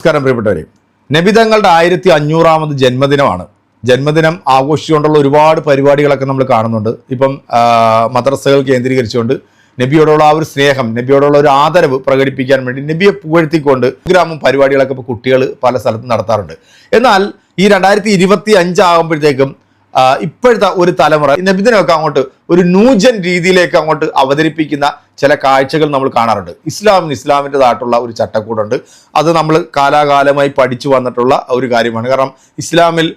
നമസ്കാരം പ്രിയപ്പെട്ടവരെ. നബിതങ്ങളുടെ ആയിരത്തി അഞ്ഞൂറാമത് ജന്മദിനമാണ്. ജന്മദിനം ആഘോഷിച്ചുകൊണ്ടുള്ള ഒരുപാട് പരിപാടികളൊക്കെ നമ്മൾ കാണുന്നുണ്ട്. ഇപ്പം മദ്രസകൾ കേന്ദ്രീകരിച്ചുകൊണ്ട് നബിയോടുള്ള ആ ഒരു സ്നേഹം നബിയോടുള്ള ഒരു ആദരവ് പ്രകടിപ്പിക്കാൻ വേണ്ടി നബിയെ പുകഴ്ത്തിക്കൊണ്ട് ഗ്രാമം പരിപാടികളൊക്കെ ഇപ്പോൾ കുട്ടികൾ പല സ്ഥലത്തും നടത്താറുണ്ട്. എന്നാൽ ഈ രണ്ടായിരത്തി ഇരുപത്തി അഞ്ചാകുമ്പോഴത്തേക്കും ഇപ്പോഴത്തെ ഒരു തലമുറ നബിദിനൊക്കെ അങ്ങോട്ട് ഒരു നൂജൻ രീതിയിലേക്ക് അങ്ങോട്ട് അവതരിപ്പിക്കുന്ന ചില കാഴ്ചകൾ നമ്മൾ കാണാറുണ്ട്. ഇസ്ലാമിന് ഇസ്ലാമിന്റെതായിട്ടുള്ള ഒരു ചട്ടക്കൂടുണ്ട്. അത് നമ്മൾ കാലാകാലമായി പഠിച്ചു വന്നിട്ടുള്ള ഒരു കാര്യമാണ്. കാരണം ഇസ്ലാമിൽ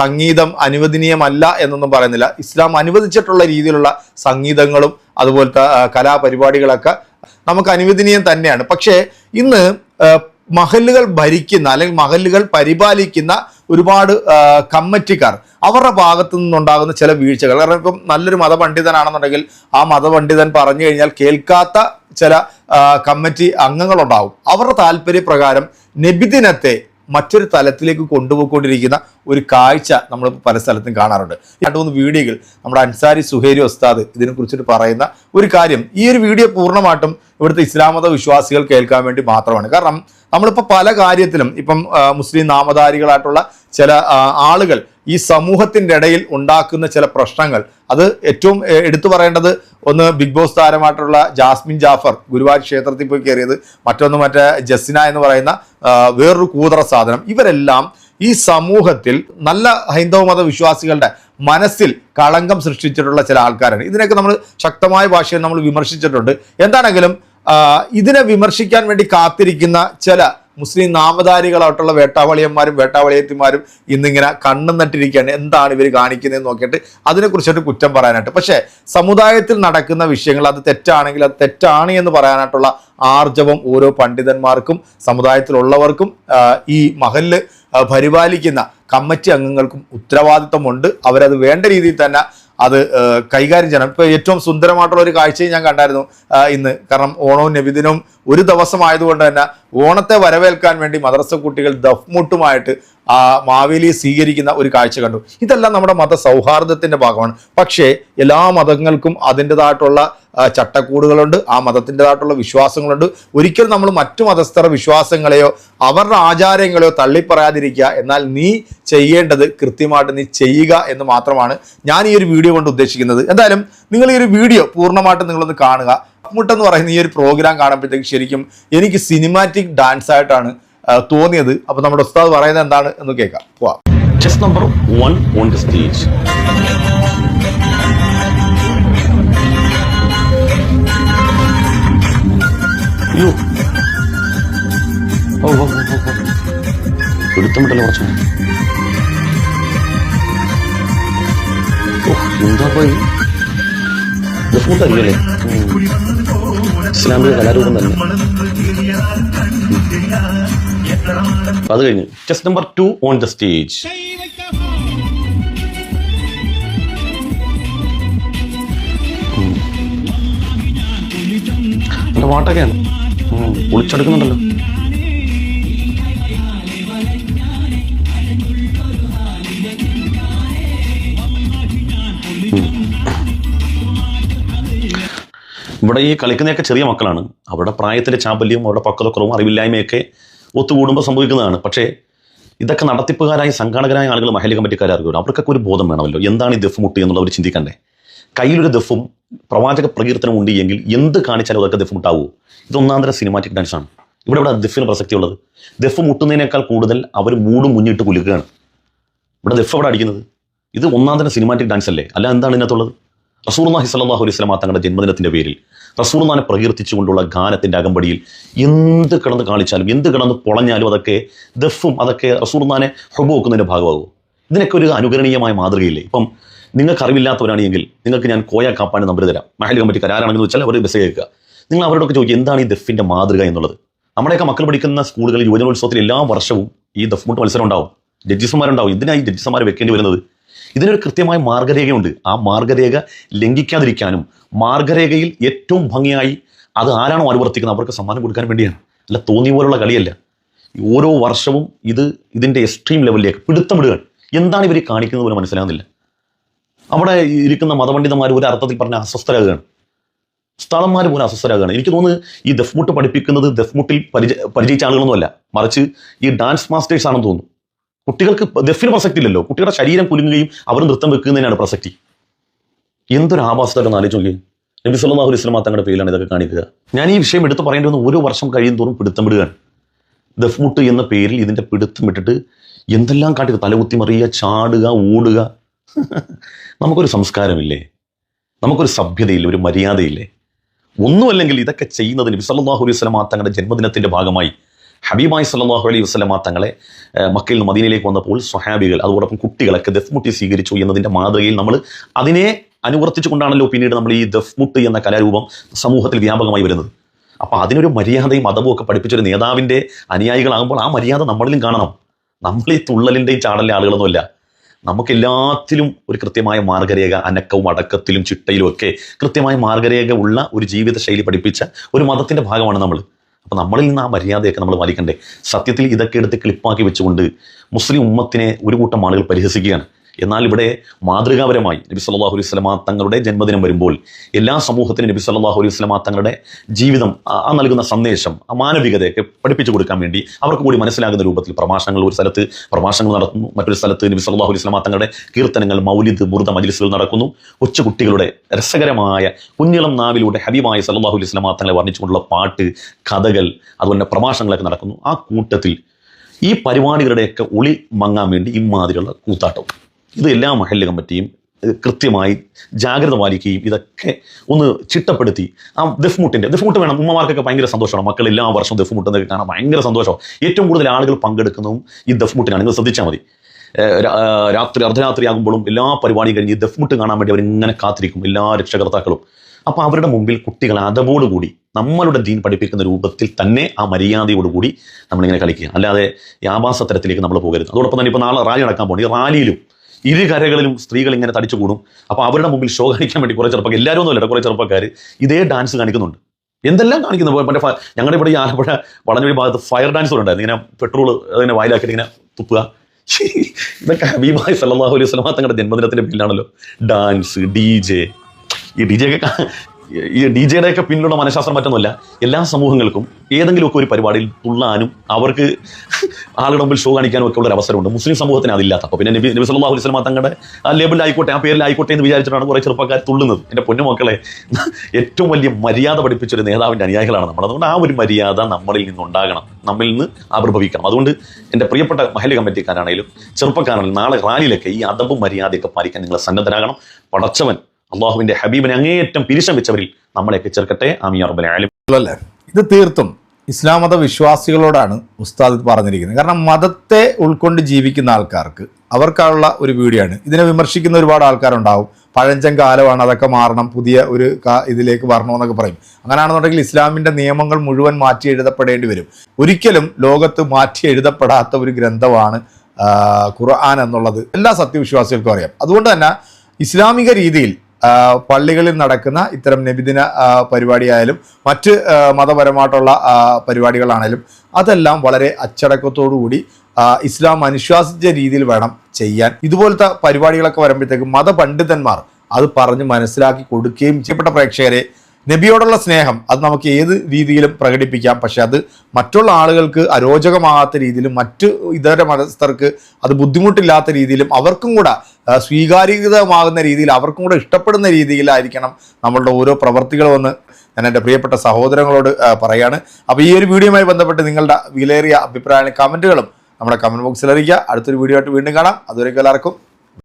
സംഗീതം അനുവദനീയമല്ല എന്നൊന്നും പറയുന്നില്ല. ഇസ്ലാം അനുവദിച്ചിട്ടുള്ള രീതിയിലുള്ള സംഗീതങ്ങളും അതുപോലത്തെ കലാപരിപാടികളൊക്കെ നമുക്ക് അനുവദനീയം തന്നെയാണ്. പക്ഷേ ഇന്ന് മഹലുകൾ ഭരിക്കുന്ന അല്ലെങ്കിൽ മഹലുകൾ പരിപാലിക്കുന്ന ഒരുപാട് കമ്മിറ്റിക്കാർ അവരുടെ ഭാഗത്തു നിന്നുണ്ടാകുന്ന ചില വീഴ്ചകൾ. കാരണം ഇപ്പം നല്ലൊരു മതപണ്ഡിതനാണെന്നുണ്ടെങ്കിൽ ആ മതപണ്ഡിതൻ പറഞ്ഞു കഴിഞ്ഞാൽ കേൾക്കാത്ത ചില കമ്മിറ്റി അംഗങ്ങളുണ്ടാവും. അവരുടെ താല്പര്യപ്രകാരം നബിദിനത്തെ മറ്റൊരു തലത്തിലേക്ക് കൊണ്ടുപോയിക്കൊണ്ടിരിക്കുന്ന ഒരു കാഴ്ച നമ്മൾ പല സ്ഥലത്തും കാണാറുണ്ട്. രണ്ട് മൂന്ന് വീഡിയോകൾ നമ്മുടെ അൻസാരി സുഹേരി ഉസ്താദ് ഇതിനെ കുറിച്ചിട്ട് പറയുന്ന ഒരു കാര്യം ഈ ഒരു വീഡിയോ പൂർണമായിട്ടും ഇവിടുത്തെ ഇസ്ലാം മത വിശ്വാസികൾ കേൾക്കാൻ വേണ്ടി മാത്രമാണ്. കാരണം നമ്മളിപ്പോൾ പല കാര്യത്തിലും ഇപ്പം മുസ്ലിം നാമധാരികളായിട്ടുള്ള ചില ആളുകൾ ഈ സമൂഹത്തിന്റെ ഇടയിൽ ഉണ്ടാക്കുന്ന ചില പ്രശ്നങ്ങൾ. അത് ഏറ്റവും എടുത്തു പറയേണ്ടത് ഒന്ന് ബിഗ് ബോസ് താരമായിട്ടുള്ള ജാസ്മിൻ ജാഫർ ഗുരുവായൂർ ക്ഷേത്രത്തിൽ പോയി കയറിയത് മറ്റൊന്ന് മറ്റേ ജസിന എന്ന് പറയുന്ന വേറൊരു കൂതറ സാധനം. ഇവരെല്ലാം ഈ സമൂഹത്തിൽ നല്ല ഹൈന്ദവ മത വിശ്വാസികളുടെ മനസ്സിൽ കളങ്കം സൃഷ്ടിച്ചിട്ടുള്ള ചില ആൾക്കാരാണ്. ഇതിനൊക്കെ നമ്മൾ ശക്തമായ ഭാഷയിൽ നമ്മൾ വിമർശിച്ചിട്ടുണ്ട്. എന്താണെങ്കിലും ഇതിനെ വിമർശിക്കാൻ വേണ്ടി കാത്തിരിക്കുന്ന ചില മുസ്ലിം നാമധാരികളായിട്ടുള്ള വേട്ടാവളിയന്മാരും വേട്ടാവളിയത്തിമാരും ഇന്നിങ്ങനെ കണ്ണും നട്ടിരിക്കുകയാണ്. എന്താണ് ഇവർ കാണിക്കുന്നതെന്ന് നോക്കിയിട്ട് അതിനെക്കുറിച്ചിട്ട് കുറ്റം പറയാനായിട്ട്. പക്ഷേ സമുദായത്തിൽ നടക്കുന്ന വിഷയങ്ങൾ അത് തെറ്റാണെങ്കിൽ അത് തെറ്റാണ് എന്ന് പറയാനായിട്ടുള്ള ആർജവം ഓരോ പണ്ഡിതന്മാർക്കും സമുദായത്തിലുള്ളവർക്കും ഈ മഹല്ല് പരിപാലിക്കുന്ന കമ്മിറ്റി അംഗങ്ങൾക്കും ഉത്തരവാദിത്വമുണ്ട്. അവരത് വേണ്ട രീതിയിൽ തന്നെ അത് കൈകാര്യം ചെയ്യണം. ഇപ്പോൾ ഏറ്റവും സുന്ദരമായിട്ടുള്ള ഒരു കാഴ്ചയും ഞാൻ കണ്ടായിരുന്നു ഇന്ന്. കാരണം ഓണവും നബിദിനവും ഒരു ദിവസം ആയതുകൊണ്ട് തന്നെ ഓണത്തെ വരവേൽക്കാൻ വേണ്ടി മദ്രസ കുട്ടികൾ ദഫ്മുട്ടുമായിട്ട് ആ മാവേലിയെ സ്വീകരിക്കുന്ന ഒരു കാഴ്ച കണ്ടു. ഇതെല്ലാം നമ്മുടെ മത സൗഹാർദ്ദത്തിന്റെ ഭാഗമാണ്. പക്ഷേ എല്ലാ മതങ്ങൾക്കും അതിന്റെതായിട്ടുള്ള ചട്ടക്കൂടുകളുണ്ട് ആ മതത്തിന്റെതായിട്ടുള്ള വിശ്വാസങ്ങളുണ്ട്. ഒരിക്കലും നമ്മൾ മറ്റു മതസ്ഥര വിശ്വാസങ്ങളെയോ അവരുടെ ആചാരങ്ങളെയോ തള്ളിപ്പറയാതിരിക്കുക. എന്നാൽ നീ ചെയ്യേണ്ടത് കൃത്യമായിട്ട് നീ ചെയ്യുക എന്ന് മാത്രമാണ് ഞാൻ ഈ ഒരു വീഡിയോ കൊണ്ട് ഉദ്ദേശിക്കുന്നത്. എന്തായാലും നിങ്ങൾ ഈ ഒരു വീഡിയോ പൂർണമായിട്ട് നിങ്ങളൊന്ന് കാണുക. മുട്ടെന്ന് പറയുന്ന ഈ ഒരു പ്രോഗ്രാം കാണുമ്പോഴത്തേക്ക് ശരിക്കും എനിക്ക് സിനിമാറ്റിക് ഡാൻസ് ആയിട്ടാണ് തോന്നിയത്. അപ്പൊ നമ്മുടെ ഉസ്താദ് പറയുന്നത് എന്താണ് എന്ന് കേൾക്കാം. പോവാം. Just number one on the stage. ഓ ഓ ഇസ്ലാമിക കലാരൂപം തന്നെ. അത് test number two on the stage നല്ല ഒളിച്ചെടുക്കുന്നുണ്ടല്ലോ. ഇവിടെ ഈ കളിക്കുന്നതൊക്കെ ചെറിയ മക്കളാണ്. അവരുടെ പ്രായത്തിന്റെ ചാബല്യവും അവരുടെ പക്വതക്കുറവും അറിവില്ലായ്മയൊക്കെ ഒത്തുകൂടുമ്പോൾ സംഭവിക്കുന്നതാണ്. പക്ഷേ ഇതൊക്കെ നടത്തിപ്പുകാരായ സംഘാടകരായ ആളുകൾ മഹല്ല് അറിയുമല്ലോ അവർക്കൊക്കെ ഒരു ബോധം വേണമല്ലോ. എന്താണ് ഈ ദഫ് മുട്ടി എന്നുള്ളവർ ചിന്തിക്കണ്ടേ? കയ്യിലൊരു ദഫും പ്രവാചക പ്രകീർത്തനം ഉണ്ട് എങ്കിൽ എന്ത് കാണിച്ചാലും അതൊക്കെ ദഫ് മുട്ടാവൂ? ഇതൊന്നാം തരം സിനിമാറ്റിക് ഡാൻസ് ആണ്. ഇവിടെ ഇവിടെ ദഫിന് പ്രസക്തിയുള്ളത് ദഫ് മുട്ടുന്നതിനേക്കാൾ കൂടുതൽ അവർ മൂടും മുന്നിട്ട് കുലുക്കുകയാണ്. ഇവിടെ ദഫ് എവിടെ അടിക്കുന്നത്? ഇത് ഒന്നാം തരം സിനിമാറ്റിക് ഡാൻസ് അല്ലേ? അല്ല എന്താണ് ഇതിനകത്തുള്ളത്? റസൂർ സല്ലാഹു അലൈഹി സ്വലാം തങ്ങളുടെ ജന്മദിനത്തിന്റെ പേരിൽ റസൂർനാനെ പ്രകീർത്തിച്ചുകൊണ്ടുള്ള ഗാനത്തിന്റെ അകമ്പടിയിൽ എന്ത് കിടന്ന് കാണിച്ചാലും എന്ത് കിടന്ന് പൊളഞ്ഞാലും അതൊക്കെ ദഫും അതൊക്കെ റസൂർമാനെ ഹൊബ് വെക്കുന്നതിന്റെ ഭാഗമാകും. ഇതിനൊക്കെ ഒരു അനുകരണീയമായ മാതൃകയില്ലേ? ഇപ്പം നിങ്ങൾക്ക് അറിവില്ലാത്തവരാണെങ്കിൽ നിങ്ങൾക്ക് ഞാൻ കോയ കാപ്പാന്റെ നമ്പർ തരാം. മഹൽ കമ്മിറ്റി കരാറാണെന്ന് വെച്ചാൽ അവർ മെസ്സേജ് കേൾക്കുക നിങ്ങൾ അവരോടൊക്കെ ചോദിക്കുക എന്താണ് ഈ ദഫിന്റെ മാതൃക എന്നുള്ളത്? നമ്മുടെയൊക്കെ മക്കൾ പഠിക്കുന്ന സ്കൂളുകളിൽ യുവജനോത്സവത്തിൽ എല്ലാ വർഷവും ഈ ദഫ് മുട്ട് മത്സരം ഉണ്ടാവും. ജഡ്ജിസുമാരുണ്ടാവും. ഇതിനായി ഈ ജഡ്ജിസന്മാരെ വെക്കേണ്ടി വരുന്നത്? ഇതിനൊരു കൃത്യമായ മാർഗരേഖയുണ്ട്. ആ മാർഗരേഖ ലംഘിക്കാതിരിക്കാനും മാർഗരേഖയിൽ ഏറ്റവും ഭംഗിയായി അത് ആരാണോ അനുവർത്തിക്കുന്നത് അവർക്ക് സമ്മാനം കൊടുക്കാൻ വേണ്ടിയാണ്. അല്ല തോന്നി പോലുള്ള കളിയല്ല. ഓരോ വർഷവും ഇത് ഇതിന്റെ എക്സ്ട്രീം ലെവലിലേക്ക് പിടുത്തമിടുകയാണ്. എന്താണ് ഇവർ കാണിക്കുന്നത് പോലും മനസ്സിലാകുന്നില്ല. അവിടെ ഇരിക്കുന്ന മതപണ്ഡിതന്മാർ ഒരു അർത്ഥത്തിൽ പറഞ്ഞ അസ്വസ്ഥരാകുകയാണ്. സ്ഥലന്മാർ പോലും അസ്വസ്ഥരാകുകയാണ്. എനിക്ക് തോന്നുന്നത് ഈ ദഫ്മുട്ട് പഠിപ്പിക്കുന്നത് ദഫ്മുട്ടിൽ പരിചയ പരിചയിച്ച ആളുകളൊന്നുമല്ല. മറിച്ച് ഈ ഡാൻസ് മാസ്റ്റേഴ്സ് ആണെന്ന് തോന്നുന്നു. കുട്ടികൾക്ക് ദഫിന് പ്രസക്തി ഇല്ലല്ലോ. കുട്ടികളുടെ ശരീരം കുലുങ്ങുകയും അവർ നൃത്തം വെക്കുന്നതിനാണ് പ്രസക്തി. എന്തൊരു ആഭാസമായിട്ടൊന്ന് ആലോചിച്ച് നോക്കി നബി സല്ലാഹു ഇസ്ലാം തങ്ങളുടെ പേരിലാണ് ഇതൊക്കെ കാണിക്കുക. ഞാൻ ഈ വിഷയം എടുത്ത് പറയേണ്ടി ഓരോ വർഷം കഴിയും തോറും പിടുത്തം വിടുകയാണ്. ദഫ്മുട്ട് എന്ന പേരിൽ ഇതിന്റെ പിടുത്തം വിട്ടിട്ട് എന്തെല്ലാം കാട്ടി തലകുത്തി മറിയുക ചാടുക ഓടുക നമുക്കൊരു സംസ്കാരമില്ലേ? നമുക്കൊരു സഭ്യതയില്ലേ? ഒരു മര്യാദയില്ലേ? ഒന്നുമല്ലെങ്കിൽ ഇതൊക്കെ ചെയ്യുന്നത് നബി സല്ലല്ലാഹു അലൈഹി വസല്ലം തങ്ങളുടെ ജന്മദിനത്തിന്റെ ഭാഗമായി ഹബീബായി സല്ലല്ലാഹു അലൈഹി വസല്ലം തങ്ങളെ മക്കയിൽ നിന്ന് മദീനയിലേക്ക് വന്നപ്പോൾ സ്വഹാബികൾ അതോടൊപ്പം കുട്ടികളൊക്കെ ദഫ്മുട്ടി സ്വീകരിച്ചു എന്നതിന്റെ മാതൃകയിൽ നമ്മൾ അതിനെ അനുവർത്തിച്ചുകൊണ്ടാണല്ലോ പിന്നീട് നമ്മൾ ഈ ദഫ്മുട്ട് എന്ന കലാരൂപം സമൂഹത്തിൽ വ്യാപകമായി വരുന്നത്. അപ്പോൾ അതിനൊരു മര്യാദയും മതവും ഒക്കെ പഠിപ്പിച്ചൊരു നേതാവിന്റെ അനുയായികളാകുമ്പോൾ ആ മര്യാദ നമ്മളിലും കാണണം. നമ്മൾ ഈ തുള്ളലിന്റെയും ചാടലിന്റെ ആളുകളൊന്നുമല്ല. നമുക്ക് എല്ലാത്തിലും ഒരു കൃത്യമായ മാർഗരേഖ അനക്കവും അടക്കത്തിലും ചിട്ടയിലും ഒക്കെ കൃത്യമായ മാർഗരേഖ ഉള്ള ഒരു ജീവിത ശൈലി പഠിപ്പിച്ച ഒരു മതത്തിന്റെ ഭാഗമാണ് നമ്മൾ. അപ്പൊ നമ്മളിൽ നിന്ന് ആ മര്യാദയൊക്കെ നമ്മൾ പാലിക്കണ്ടേ? സത്യത്തിൽ ഇതൊക്കെ എടുത്ത് ക്ലിപ്പാക്കി വെച്ചുകൊണ്ട് മുസ്ലിം ഉമ്മത്തിനെ ഒരു കൂട്ടം ആളുകൾ പരിഹസിക്കുകയാണ്. എന്നാൽ ഇവിടെ മാതൃകാപരമായി നബി സല്ലാഹു അലൈഹി വസല്ലമ തങ്ങളുടെ ജന്മദിനം വരുമ്പോൾ എല്ലാ സമൂഹത്തിനും നബി സല്ലാഹു അലൈഹി വസല്ലമ തങ്ങളുടെ ജീവിതം ആ- നൽകുന്ന സന്ദേശം ആ മാനവികതയൊക്കെ പഠിപ്പിച്ചു കൊടുക്കാൻ വേണ്ടി അവർക്ക് കൂടി മനസ്സിലാകുന്ന രൂപത്തിൽ പ്രഭാഷണങ്ങൾ ഒരു സ്ഥലത്ത് പ്രഭാഷണങ്ങൾ നടത്തുന്നു. മറ്റൊരു സ്ഥലത്ത് നബി സല്ലാഹു അലൈഹി വസല്ലമ തങ്ങളുടെ കീർത്തനങ്ങൾ മൗലിദ് മുറുത മജ്ലിസുകൾ നടക്കുന്നു. കൊച്ചുകുട്ടികളുടെ രസകരമായ കുഞ്ഞിളം നാവിലൂടെ ഹബീബായ സല്ലാഹു അലൈഹി വസല്ലമ തങ്ങളെ വർണിച്ചുകൊണ്ടുള്ള പാട്ട് കഥകൾ അതുപോലെ പ്രഭാഷണങ്ങളൊക്കെ നടക്കുന്നു. ആ കൂട്ടത്തിൽ ഈ പരിപാടികളുടെയൊക്കെ ഒളി മങ്ങാൻ വേണ്ടി ഇമാതിരിയുള്ള കൂത്താട്ടം ഇത് എല്ലാ മഹല്ല് കമ്മിറ്റിയും കൃത്യമായി ജാഗ്രത പാലിക്കുകയും ഇതൊക്കെ ഒന്ന് ചിട്ടപ്പെടുത്തി. ആ ദഫ്മുട്ടിന്റെ ദഫ്മുട്ട് വേണം ഉമ്മമാർക്കൊക്കെ ഭയങ്കര സന്തോഷമാണ്. മക്കൾ എല്ലാ വർഷവും ദഫ്മുട്ട് എന്നൊക്കെ കാണാൻ ഭയങ്കര സന്തോഷമാണ്. ഏറ്റവും കൂടുതൽ ആളുകൾ പങ്കെടുക്കുന്നതും ഈ ദഫ്മുട്ടിനാണ്. നിങ്ങൾ ശ്രദ്ധിച്ചാൽ മതി. രാത്രി അർദ്ധരാത്രി ആകുമ്പോഴും എല്ലാ പരിപാടിയും കഴിഞ്ഞ് ദഫ്മുട്ട് കാണാൻ വേണ്ടി അവരിങ്ങനെ കാത്തിരിക്കും എല്ലാ രക്ഷകർത്താക്കളും. അപ്പോൾ അവരുടെ മുമ്പിൽ കുട്ടികൾ അതവോടുകൂടി നമ്മളുടെ ദീൻ പഠിപ്പിക്കുന്ന രൂപത്തിൽ തന്നെ ആ മര്യാദയോടുകൂടി നമ്മളിങ്ങനെ കളിക്കുക. അല്ലാതെ ഈ ആഭാസ തരത്തിലേക്ക് നമ്മൾ പോകരുത്. അതോടൊപ്പം തന്നെ ഇപ്പോൾ നാളെ റാലി നടക്കാൻ പോകുന്നു ഈ റാലിയിലും ഇരു കരകളിലും സ്ത്രീകൾ ഇങ്ങനെ തടിച്ചു കൂടും അപ്പോൾ അവരുടെ മുമ്പിൽ ഷോ കാണിക്കാൻ വേണ്ടി കുറേ ചെറുപ്പക്കാർ എല്ലാവരും ഒന്നുമല്ല കുറേ ചെറുപ്പക്കാർ ഇതേ ഡാൻസ് കാണിക്കുന്നുണ്ട്. എന്തെല്ലാം കാണിക്കുന്നു? മറ്റേ ഞങ്ങളുടെ ഇവിടെ ഈ ആലപ്പുഴ വളഞ്ഞൊരു ഭാഗത്ത് ഫയർ ഡാൻസ് ഉണ്ടായിരുന്നു. ഇങ്ങനെ പെട്രോൾ അതിനെ വായിലാക്കിയിട്ട് ഇങ്ങനെ തുപ്പുക. ഇതൊക്കെ ഹബീബായ് സല്ലല്ലാഹു അലൈഹി സ്വലമാ തങ്ങളുടെ ജന്മദിനത്തിന്റെ പിന്നാണല്ലോ ഡാൻസ് ഡി ജെ ഈ ഡി ജെ ഒക്കെ ഈ ഡി ജെയുടെ ഒക്കെ പിന്നിലുള്ള മനഃശാസ്ത്രം മറ്റൊന്നുമല്ല. എല്ലാ സമൂഹങ്ങൾക്കും ഏതെങ്കിലുമൊക്കെ ഒരു പരിപാടിയിൽ തുള്ളാനും അവർക്ക് ആളുടെ മുമ്പിൽ ഷോ കാണിക്കാനും ഒക്കെ ഉള്ള ഒരു അവസരമുണ്ട്. മുസ്ലിം സമൂഹത്തിന് അതില്ലാത്ത. അപ്പോൾ പിന്നെ നബി നബി സല്ലല്ലാഹു അലൈഹി വസല്ലമ തങ്ങളുടെ ആ ലേബിളിലായിക്കോട്ടെ ആ പേരിലായിക്കോട്ടെ എന്ന് വിചാരിച്ചിട്ടാണ് കുറേ ചെറുപ്പക്കാർ തുള്ളുന്നത്. എന്റെ പൊന്നുമക്കളെ ഏറ്റവും വലിയ മര്യാദ പഠിപ്പിച്ച ഒരു നേതാവിന്റെ അനുയായികളാണ് നമ്മൾ. അതുകൊണ്ട് ആ ഒരു മര്യാദ നമ്മളിൽ നിന്നുണ്ടാകണം. നമ്മിൽ നിന്ന് ആവിർഭവിക്കണം. അതുകൊണ്ട് എന്റെ പ്രിയപ്പെട്ട മഹല്ല് കമ്മിറ്റിക്കാരാണെങ്കിലും ചെറുപ്പക്കാരാണെങ്കിലും നാളെ റാലിയിലൊക്കെ ഈ അതമ്പും മര്യാദയൊക്കെ പാലിക്കാൻ നിങ്ങൾ സന്നദ്ധരാകണം. പടച്ചവൻ അള്ളാഹുവിന്റെ ഹബീബിനെ അങ്ങേയറ്റം പിരിശം വെച്ചവരിൽ നമ്മളെയൊക്കെ ചേർക്കട്ടെ. ആലമീൻ. അല്ലേ? ഇത് തീർത്തും ഇസ്ലാം മത വിശ്വാസികളോടാണ് ഉസ്താദ് പറഞ്ഞിരിക്കുന്നത്. കാരണം മതത്തെ ഉൾക്കൊണ്ട് ജീവിക്കുന്ന ആൾക്കാർക്ക് അവർക്കുള്ള ഒരു വീഡിയോ ആണ് ഇതിനെ വിമർശിക്കുന്ന ഒരുപാട് ആൾക്കാരുണ്ടാവും. പഴഞ്ചൻ കാലമാണ് അതൊക്കെ മാറണം പുതിയ ഒരു ഇതിലേക്ക് വരണമെന്നൊക്കെ പറയും. അങ്ങനെയാണെന്നുണ്ടെങ്കിൽ ഇസ്ലാമിന്റെ നിയമങ്ങൾ മുഴുവൻ മാറ്റി എഴുതപ്പെടേണ്ടി വരും. ഒരിക്കലും ലോകത്ത് മാറ്റി എഴുതപ്പെടാത്ത ഒരു ഗ്രന്ഥമാണ് ഖുർആൻ എന്നുള്ളത് എല്ലാ സത്യവിശ്വാസികൾക്കും അറിയാം. അതുകൊണ്ട് തന്നെ ഇസ്ലാമിക രീതിയിൽ പള്ളികളിൽ നടക്കുന്ന ഇത്തരം നബിദിന പരിപാടിയായാലും മറ്റ് മതപരമായിട്ടുള്ള പരിപാടികളാണേലും അതെല്ലാം വളരെ അച്ചടക്കത്തോടുകൂടി കൂടി ഇസ്ലാം അനുശ്വാസിച്ച രീതിയിൽ വേണം ചെയ്യാൻ. ഇതുപോലത്തെ പരിപാടികളൊക്കെ വരുമ്പോഴത്തേക്കും മതപണ്ഡിതന്മാർ അത് പറഞ്ഞ് മനസ്സിലാക്കി കൊടുക്കുകയും ചെയ്യപ്പെട്ട പ്രേക്ഷകരെ നബിയോടുള്ള സ്നേഹം അത് നമുക്ക് ഏത് രീതിയിലും പ്രകടിപ്പിക്കാം. പക്ഷെ അത് മറ്റുള്ള ആളുകൾക്ക് അരോചകമാകാത്ത രീതിയിലും മറ്റ് ഇതര മതസ്ഥർക്ക് അത് ബുദ്ധിമുട്ടില്ലാത്ത രീതിയിലും അവർക്കും കൂടെ സ്വീകാര്യതമാകുന്ന രീതിയിൽ അവർക്കും കൂടെ ഇഷ്ടപ്പെടുന്ന രീതിയിലായിരിക്കണം നമ്മളുടെ ഓരോ പ്രവർത്തികളുമെന്ന് ഞാൻ എന്റെ പ്രിയപ്പെട്ട സഹോദരങ്ങളോട് പറയുകയാണ് അപ്പോൾ ഈ ഒരു വീഡിയോയുമായി ബന്ധപ്പെട്ട് നിങ്ങളുടെ വിലയേറിയ അഭിപ്രായങ്ങളും കമന്റുകളും നമ്മുടെ കമന്റ് ബോക്സിൽ അറിയിക്കുക. അടുത്തൊരു വീഡിയോ ആയിട്ട് വീണ്ടും കാണാം. അതുവരെയൊക്കെ എല്ലാവർക്കും